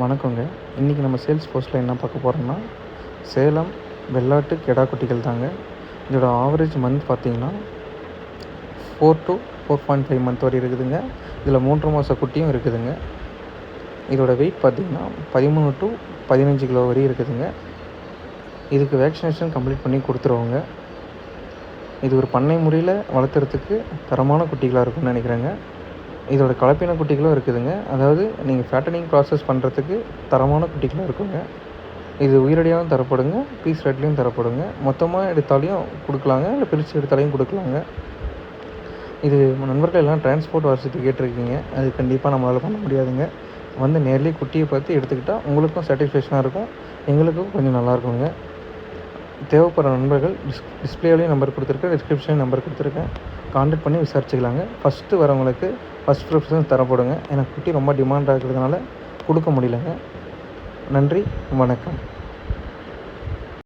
வணக்கங்க. இன்றைக்கி நம்ம சேல்ஸ் போஸ்ட்டில் என்ன பார்க்க போகிறோம்னா சேலம் வெள்ளாட்டு கெடா குட்டிகள் தாங்க இதோட ஆவரேஜ் மந்த் பார்த்தீங்கன்னா four to four point five month வரை இருக்குதுங்க. இதில் மூன்று மாத குட்டியும் இருக்குதுங்க. இதோட வெயிட் பார்த்தீங்கன்னா பதிமூணு டு பதினஞ்சு கிலோ வரை இருக்குதுங்க. இதுக்கு வேக்சினேஷன் கம்ப்ளீட் பண்ணி கொடுத்துருவோங்க. இது ஒரு பண்ணை முறையில் வளர்த்துறதுக்கு தரமான குட்டிகளாக இருக்கும்னு நினைக்கிறேங்க. இதோட கலப்பின குட்டிகளும் இருக்குதுங்க. அதாவது நீங்கள் ஃபேட்டனிங் ப்ராசஸ் பண்ணுறதுக்கு தரமான குட்டிகளும் இருக்குங்க. இது உயிரடியாகவும் தரப்படுங்க பீஸ் ரேட்லேயும் தரப்படுங்க. மொத்தமாக எடுத்தாலையும் கொடுக்கலாங்க இல்லை பிரித்து எடுத்தாலையும் கொடுக்கலாங்க. இது நண்பர்கள் எல்லாம் டிரான்ஸ்போர்ட் வசதி கேட்டிருக்கீங்க. அது கண்டிப்பாக நம்மளால் பண்ண முடியாதுங்க. வந்து நேர்லேயே குட்டியை பார்த்து எடுத்துக்கிட்டால் உங்களுக்கும் சாட்டிஸ்ஃபேக்ஷனாக இருக்கும். எங்களுக்கும் கொஞ்சம் நல்லாயிருக்குங்க தேவைப்படுற நண்பர்கள் டிஸ் டிஸ்பிளேலையும் நம்பர் கொடுத்துருக்கேன் டிஸ்கிரிப்ஷன் நம்பர் கொடுத்துருக்கேன். கான்டாக்ட் பண்ணி விசாரிச்சுக்கலாங்க. ஃபஸ்ட்டு வரவங்களுக்கு ஃபஸ்ட் ப்ரிஃபரன்ஸ் தரப்படுங்க. எனக்கு குட்டி ரொம்ப டிமாண்டாக இருக்கிறதுனால கொடுக்க முடியலங்க. நன்றி வணக்கம்.